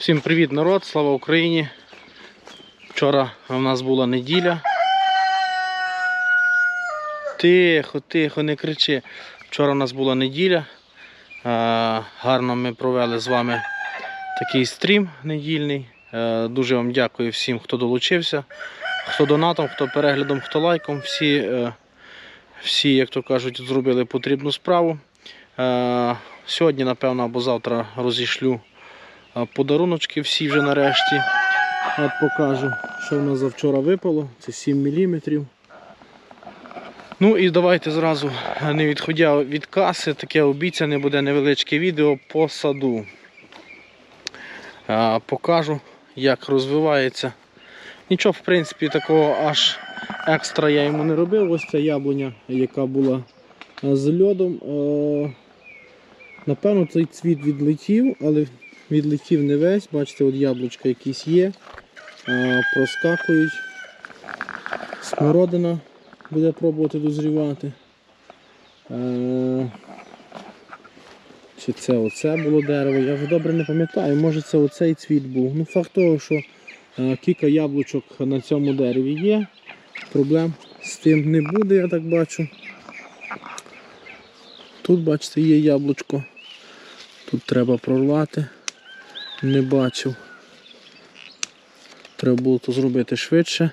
Всім привіт, народ, слава Україні. Вчора в нас була неділя. Тихо, тихо, не кричи. Вчора у нас була неділя. Гарно ми провели з вами такий стрім недільний. Е, дуже вам дякую всім, хто долучився, хто донатом, хто переглядом, хто лайком. Всі, е, всі як то кажуть, зробили потрібну справу. Е, сьогодні, напевно, або завтра розішлю подаруночки всі вже нарешті. От покажу, що в нас завчора випало. Це 7 мм. Ну і давайте зразу, не відходя від каси, таке обіцяне буде невеличке відео по саду. Покажу, як розвивається. Нічого, в принципі, такого аж екстра я йому не робив. Ось ця яблуня, яка була з льодом. Е, Напевно, цей цвіт відлетів, але відлетів не весь. Бачите, от яблучка якісь є, проскакують. Смородина буде пробувати дозрівати. Е, Чи це оце було дерево? Я вже добре не пам'ятаю, може це оцей цвіт був. Ну, факт того, що е, кілька яблучок на цьому дереві є. Проблем з тим не буде, я так бачу. Тут, бачите, є яблучко. Тут треба прорвати. Не бачив. Треба було то зробити швидше.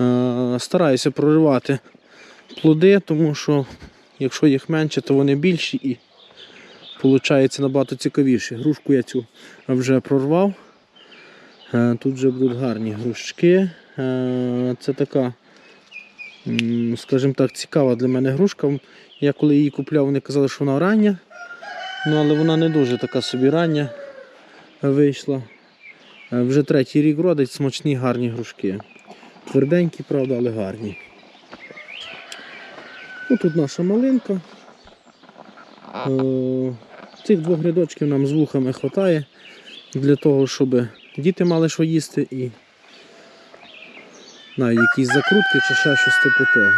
Е, Стараюся проривати плоди, тому що якщо їх менше, то вони більші і виходить набагато цікавіше. Грушку я цю вже прорвав. Е, Тут вже будуть гарні грушки. Е, Це така, скажімо так, цікава для мене грушка. Я коли її купляв, вони казали, що вона рання. Ну, але вона не дуже така собі рання вийшла. Е, Вже третій рік родить смачні гарні грушки. Тверденькі, правда, але гарні. Ну, тут наша малинка. Е, Цих двох рядочків нам з вухами вистачає для того, щоб діти мали що їсти і навіть якісь закрутки чи ще щось типу того.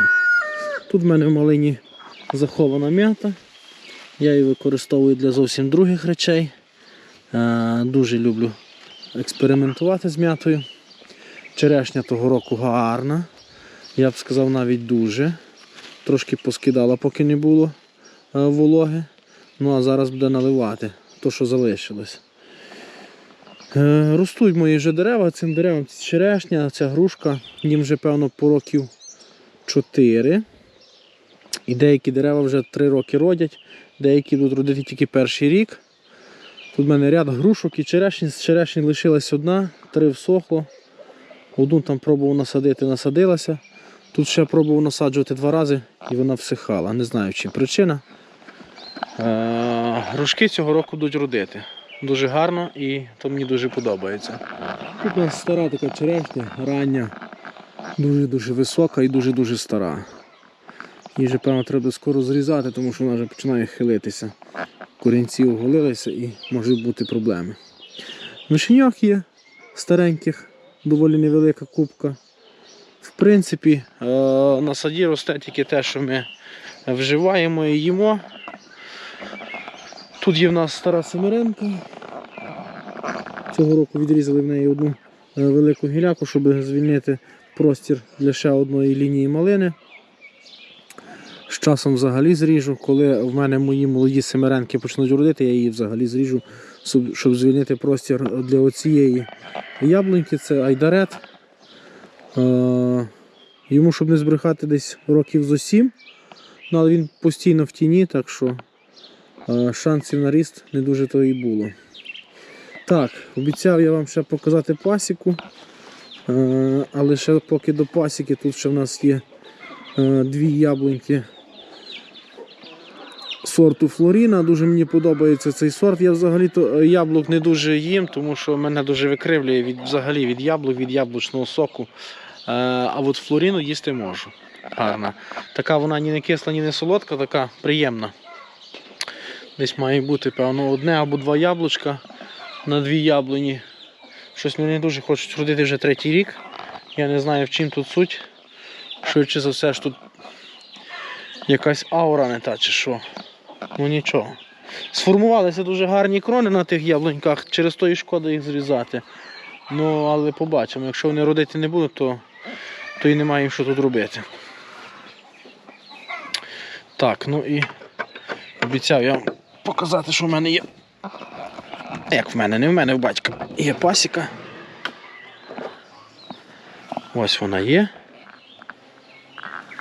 Тут в мене в малині захована м'ята. Я її використовую для зовсім других речей. Е, Дуже люблю експериментувати з м'ятою. Черешня того року гарна. Я б сказав навіть дуже. Трошки поскидала, поки не було е, вологи. Ну а зараз буде наливати то, що залишилось. Е, Ростуть мої вже дерева, цим деревам черешня, ця грушка, їм вже певно по років 4. І деякі дерева вже 3 роки родять, деякі будуть родити тільки перший рік. Тут в мене ряд грушок і черешень. З черешень лишилась одна, три всохло. Одну там пробував насадити, насадилася. Тут ще пробував насаджувати два рази і вона всихала. Не знаю, чи причина. Е, Грушки цього року будуть родити. Дуже гарно і то мені дуже подобається. Тут у нас стара така черешня, рання, дуже-дуже висока і дуже-дуже стара. Її вже, певно, треба скоро зрізати, тому що вона вже починає хилитися. Корінці оголилися і можуть бути проблеми. Вишеньок є стареньких, доволі невелика кубка. В принципі, е, на саді росте тільки те, що ми вживаємо і їмо. Тут є в нас стара семеренка. Цього року відрізали в неї одну е, велику гіляку, щоб звільнити простір для ще одної лінії малини. З часом взагалі зріжу. Коли в мене мої молоді семеренки почнуть родити, я її взагалі зріжу, щоб- звільнити простір для оцієї яблуньки. Це айдарет. Е, Йому, щоб не збрехати, десь років зо сім. Ну, але він постійно в тіні, так що е, шансів на ріст не дуже то і було. Так, обіцяв я вам ще показати пасіку. Е, але ще поки до пасіки, тут ще в нас є дві яблуньки сорту Флоріна. Дуже мені подобається цей сорт. Я взагалі-то е, яблук не дуже їм, тому що мене дуже викривлює від, взагалі від яблук, від яблучного соку. Е, а от Флоріну їсти можу. Гарна. Така вона ні не кисла, ні не солодка, така приємна. Десь має бути, певно, одне або два яблучка на дві яблуні. Щось не дуже хочуть родити вже третій рік. Я не знаю в чим тут суть. Швидше за все ж тут якась аура не та чи що. Ну нічого. Сформувалися дуже гарні крони на тих яблуньках, через то і шкода їх зрізати. Ну, але побачимо, якщо вони родити не будуть, то, то і немає їм що тут робити. Так, ну і обіцяв я вам показати, що в мене є. Як в мене, не в мене, в батька. Є пасіка. Ось вона є.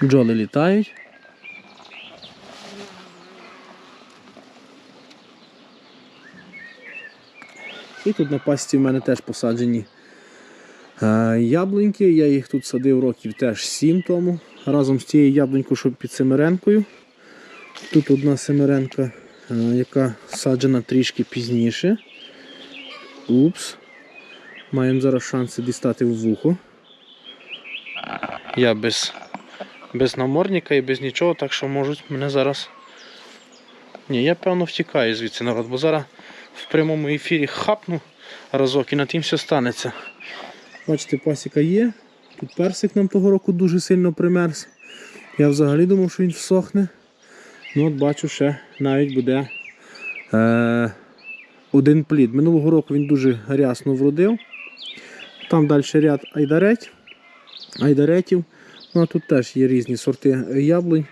Бджоли літають. І тут на пасіці в мене теж посаджені е, яблуньки. Я їх тут садив років теж 7 тому. Разом з цією яблунькою, що під семеренкою. Тут одна семеренка, е, яка саджена трішки пізніше. Упс. Маємо зараз шанси дістати в вухо. Я без, без намордника і без нічого, так що можуть мене зараз. Ні, я певно втікаю звідси народ, бо зараз в прямому ефірі хапну разок і на тим все станеться. Бачите, пасіка є. Тут персик нам того року дуже сильно примерз. Я взагалі думав, що він всохне. Ну от бачу, ще навіть буде е, один плід. Минулого року він дуже рясно вродив. Там далі ряд айдарет, айдаретів. Ну а тут теж є різні сорти яблунь.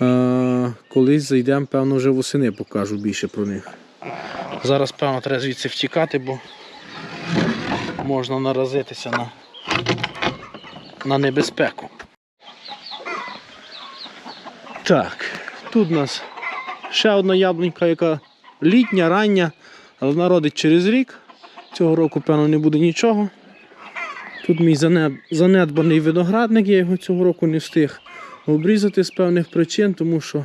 Е, колись зайдемо, певно, вже восени покажу більше про них. Зараз, певно, треба звідси втікати, бо можна наразитися на, на небезпеку. Так, тут у нас ще одна яблунька, яка літня, рання, але вона родить через рік. Цього року, певно, не буде нічого. Тут мій занедбаний виноградник, я його цього року не встиг обрізати з певних причин, тому що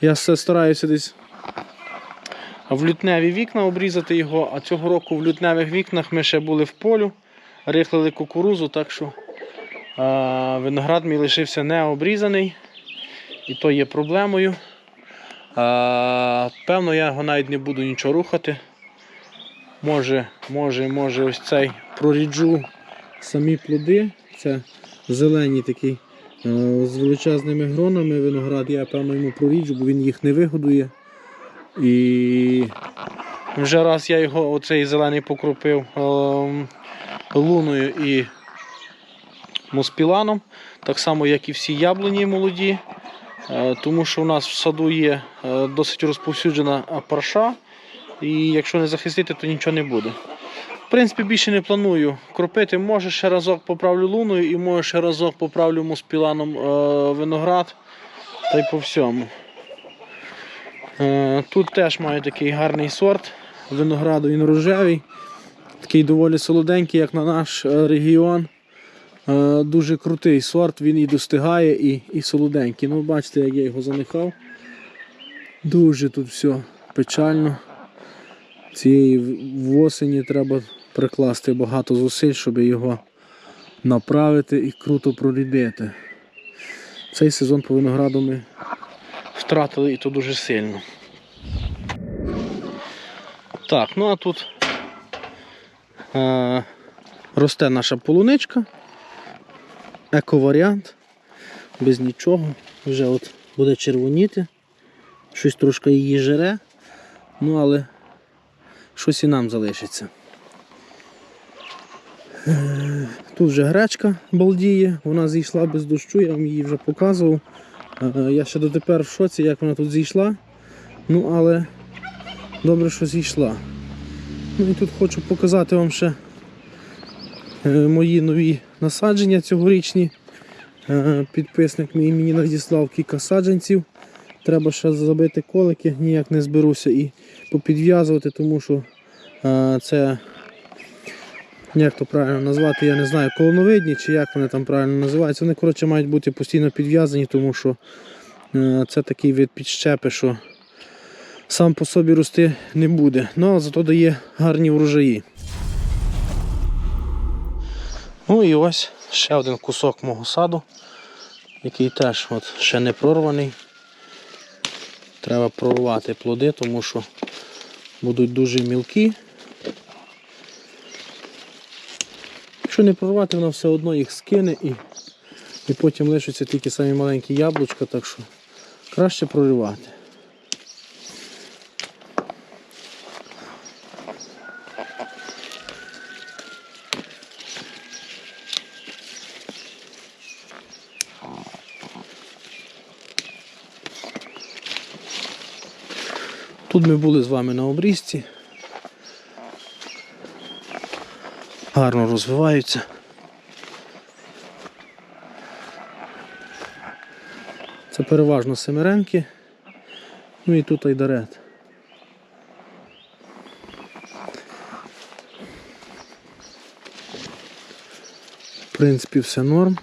я все стараюся десь в лютневі вікна обрізати його, а цього року в лютневих вікнах ми ще були в полю, рихлили кукурузу, так що а, виноград мій лишився не обрізаний. І то є проблемою. А, певно, я його навіть не буду нічого рухати. Може, може, може, ось цей проріджу самі плоди. Це зелений такий з величезними гронами виноград. Я певно йому проріджу, бо він їх не вигодує. І вже раз я його оцей зелений покропив ем, луною і моспіланом, так само, як і всі яблуні молоді. Е, Тому що у нас в саду є е, досить розповсюджена е, парша, і якщо не захистити, то нічого не буде. В принципі, більше не планую кропити. Може ще разок поправлю луною і може ще разок поправлю моспіланом виноград та й по всьому. Е, Тут теж маю такий гарний сорт винограду, він рожевий, такий доволі солоденький, як на наш е, регіон. Е, Дуже крутий сорт, він і достигає, і, і солоденький. Ну, бачите, як я його занихав. Дуже тут все печально. Цієї в- осені треба прикласти багато зусиль, щоб його направити і круто прорідити. Цей сезон по винограду ми втратили і то дуже сильно. Так, ну а тут е, росте наша полуничка. Еко-варіант. Без нічого. Вже от буде червоніти. Щось трошки її жере. Ну але щось і нам залишиться. Е, Тут вже гречка балдіє, вона зійшла без дощу, я вам її вже показував. Е, Я ще дотепер в шоці, як вона тут зійшла. Ну, але добре, що зійшла. Ну і тут хочу показати вам ще е, мої нові насадження цьогорічні. Е, Підписник мій мені надіслав кілька саджанців. Треба ще забити колики, ніяк не зберуся і попідв'язувати, тому що це, як то правильно назвати, я не знаю, колоновидні чи як вони там правильно називаються. Вони коротше, мають бути постійно підв'язані, тому що е, це такий вид підщепи, що сам по собі рости не буде. Ну, але зато дає гарні врожаї. Ну і ось ще один кусок мого саду, який теж от ще не прорваний. Треба прорвати плоди, тому що будуть дуже мілкі. Якщо не поливати, вона все одно їх скине і і потім лишаться тільки самі маленькі яблучка, так що краще проривати. Тут ми були з вами на обрізці. Гарно розвиваються. Це переважно семеренки. Ну і тут айдарет. В принципі, все норм,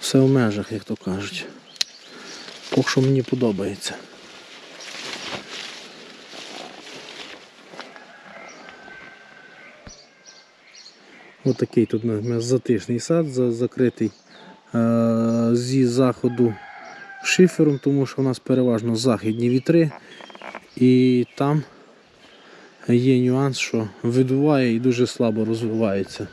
все в межах, як то кажуть. Поки що мені подобається. Ось такий тут затишний сад, закритий е- зі заходу шифером, тому що у нас переважно західні вітри. І там є нюанс, що видуває і дуже слабо розвивається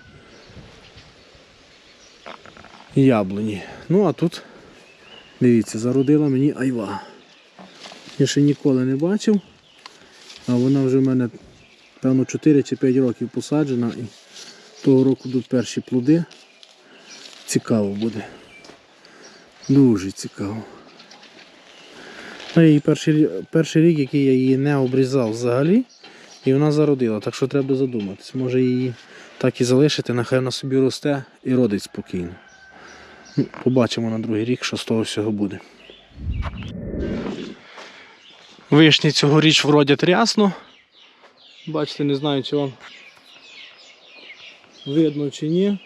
яблуні. Ну а тут, дивіться, зародила мені айва. Я ще ніколи не бачив, а вона вже в мене певно 4 чи 5 років посаджена і того року будуть перші плоди. Цікаво буде. Дуже цікаво. Ну, і перший, перший рік, який я її не обрізав взагалі, і вона зародила, так що треба задуматись. Може її так і залишити, нехай вона собі росте і родить спокійно. Ну, Побачимо на другий рік, що з того всього буде. Вишні цьогоріч вродять рясно. Бачите, не знаю, чи вам видно чи ні.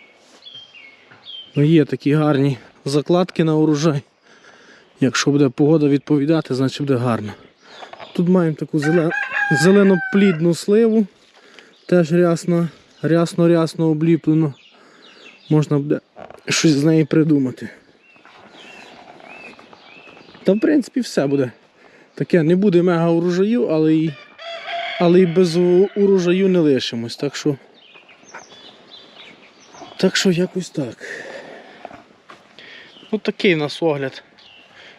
Ну, є такі гарні закладки на урожай. Якщо буде погода відповідати, значить буде гарно. Тут маємо таку зеле- зелено-плідну сливу, теж рясно, рясно-рясно обліплено. Можна буде щось з неї придумати. Та в принципі все буде. Таке не буде мега урожаю, але і, але і без урожаю не лишимось. Так що, так що якось так. Ось такий у нас огляд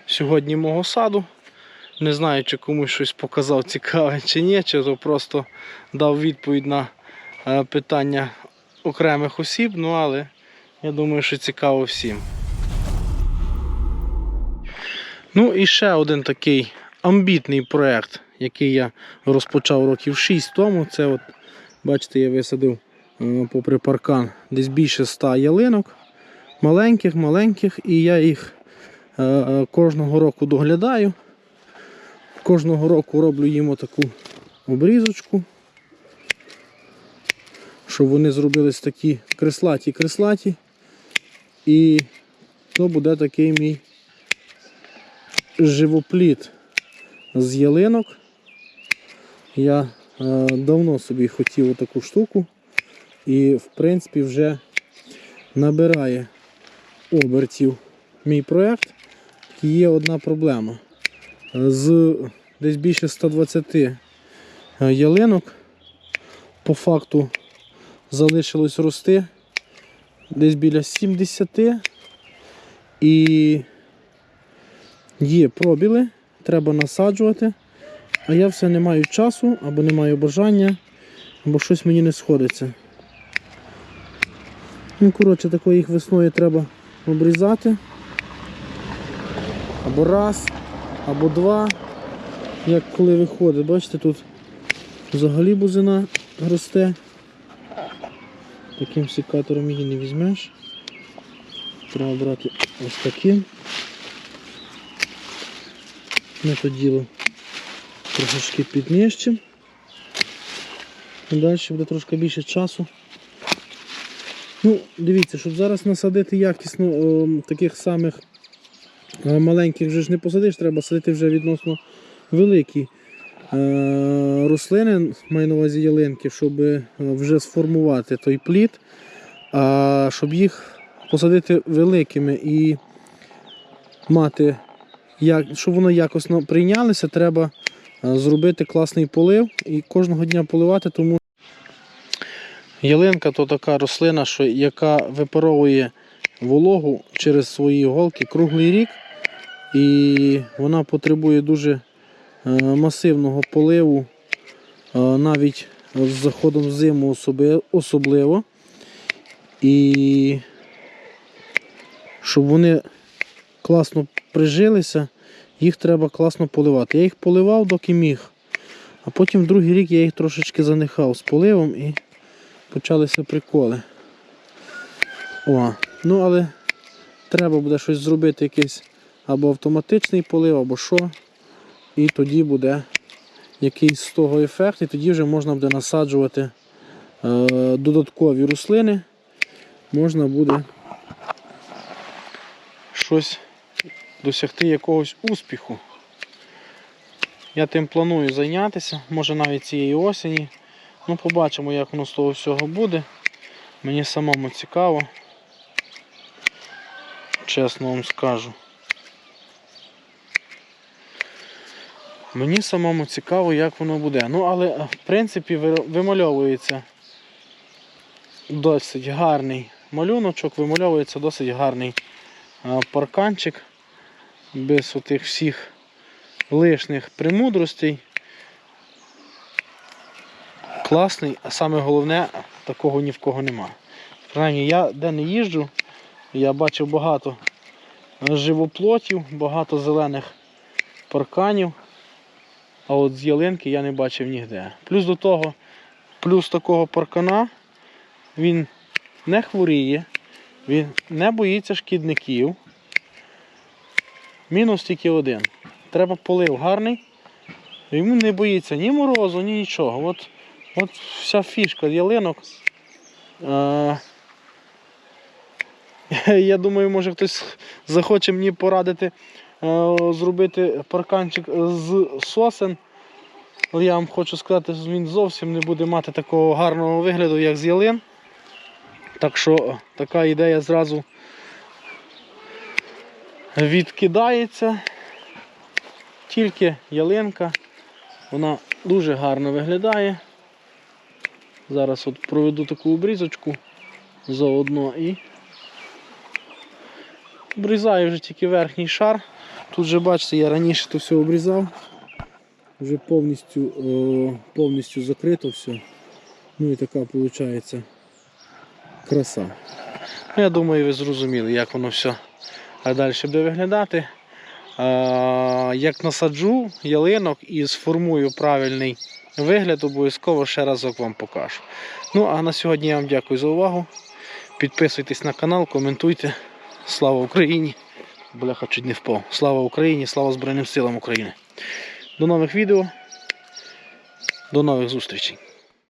сьогодні мого саду. Не знаю, чи комусь щось показав цікаве чи ні, чи то просто дав відповідь на е, питання окремих осіб, ну але я думаю, що цікаво всім. Ну і ще один такий амбітний проєкт, який я розпочав років 6 тому. Це от, бачите, я висадив попри паркан десь більше 100 ялинок. Маленьких, маленьких, і я їх е, е, кожного року доглядаю. Кожного року роблю їм таку обрізочку, щоб вони зробились такі креслаті-креслаті. І то буде такий мій живопліт з ялинок. Я е, давно собі хотів таку штуку і в принципі вже набирає обертів мій проєкт. Є одна проблема. З десь більше 120 е, ялинок по факту залишилось рости десь біля 70 і є пробіли, треба насаджувати, а я все не маю часу або не маю бажання, або щось мені не сходиться. Ну, коротше, такої їх весною треба обрізати. Або раз, або два. Як коли виходить, бачите, тут взагалі бузина росте. Таким секатором її не візьмеш. Треба брати ось таким. Ми то діло трошечки піднищимо. Далі буде трошки більше часу. Ну, дивіться, щоб зараз насадити якісно о, таких самих е, маленьких вже ж не посадиш, треба садити вже відносно великі е, рослини, маю на увазі ялинки, щоб е, вже сформувати той плід, а щоб їх посадити великими і мати, як, щоб воно якось ну, прийнялося, треба е, зробити класний полив і кожного дня поливати, тому ялинка то така рослина, що, яка випаровує вологу через свої іголки круглий рік, і вона потребує дуже е, масивного поливу, е, навіть з заходом в зиму особливо. І щоб вони класно прижилися, їх треба класно поливати. Я їх поливав, доки міг. А потім другий рік я їх трошечки занихав з поливом і почалися приколи. О, ну але треба буде щось зробити, якийсь або автоматичний полив, або що. І тоді буде якийсь з того ефект, і тоді вже можна буде насаджувати е, додаткові рослини. Можна буде щось досягти якогось успіху. Я тим планую зайнятися, може навіть цієї осені. Ну, побачимо, як воно з того всього буде. Мені самому цікаво. Чесно вам скажу. Мені самому цікаво, як воно буде. Ну, але в принципі вимальовується досить гарний малюночок, вимальовується досить гарний парканчик без отих всіх лишніх премудростей. Класний, а саме головне, такого ні в кого нема. Принаймні, я де не їжджу, я бачив багато живоплотів, багато зелених парканів, а от з ялинки я не бачив ніде. Плюс до того, плюс такого паркана, він не хворіє, він не боїться шкідників. Мінус тільки один. Треба полив гарний. Йому не боїться ні морозу, ні нічого. От, от вся фішка ялинок. Е, я думаю, може хтось захоче мені порадити е, зробити парканчик з сосен. Але я вам хочу сказати, що він зовсім не буде мати такого гарного вигляду, як з ялин. Так що така ідея зразу відкидається. Тільки ялинка, вона дуже гарно виглядає. Зараз от проведу таку обрізочку заодно і обрізаю вже тільки верхній шар. Тут вже бачите, я раніше то все обрізав. Вже повністю, о, повністю закрито все. Ну і така виходить краса. Ну, я думаю, ви зрозуміли, як воно все далі буде виглядати. Як насаджу ялинок і сформую правильний вигляд, обов'язково ще разок вам покажу. Ну а на сьогодні я вам дякую за увагу. Підписуйтесь на канал, коментуйте. Слава Україні! Бляха чуть не впав. Слава Україні, слава Збройним силам України. До нових відео, до нових зустрічей.